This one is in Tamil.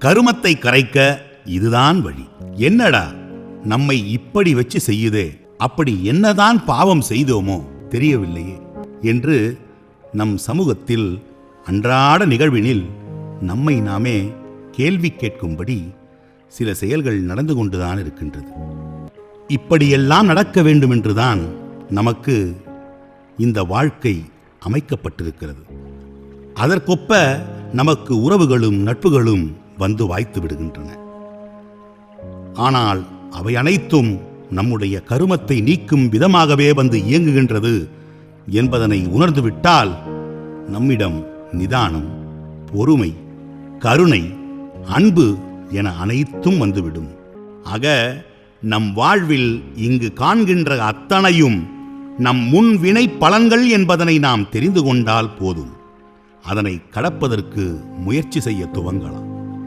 கருமத்தை கரைக்க இதுதான் வழி. என்னடா நம்மை இப்படி வச்சு செய்யுதே? அப்படி என்னதான் பாவம் செய்தோமோ தெரியவில்லையே என்று நம் சமூகத்தில் அன்றாட நிகழ்வினில் நம்மை நாமே கேள்வி கேட்கும்படி சில செயல்கள் நடந்து கொண்டுதான் இருக்கின்றது. இப்படியெல்லாம் நடக்க வேண்டும் என்றுதான் நமக்கு இந்த வாழ்க்கை அமைக்கப்பட்டிருக்கிறது. அதற்கொப்ப நமக்கு உறவுகளும் நட்புகளும் வந்து வாய்த்து விடுகின்றன. ஆனால் அவை அனைத்தும் நம்முடைய கருமத்தை நீக்கும் விதமாகவே வந்து இயங்குகின்றது என்பதனை உணர்ந்துவிட்டால் நம்மிடம் நிதானம் பொறுமை கருணை அன்பு என அனைத்தும் வந்துவிடும். ஆக நம் வாழ்வில் இங்கு காண்கின்ற அத்தனையும் நம் முன் வினை பலன்கள் என்பதனை நாம் தெரிந்து கொண்டால் போதும். அதனை கடப்பதற்கு முயற்சி செய்ய துவங்கலாம்.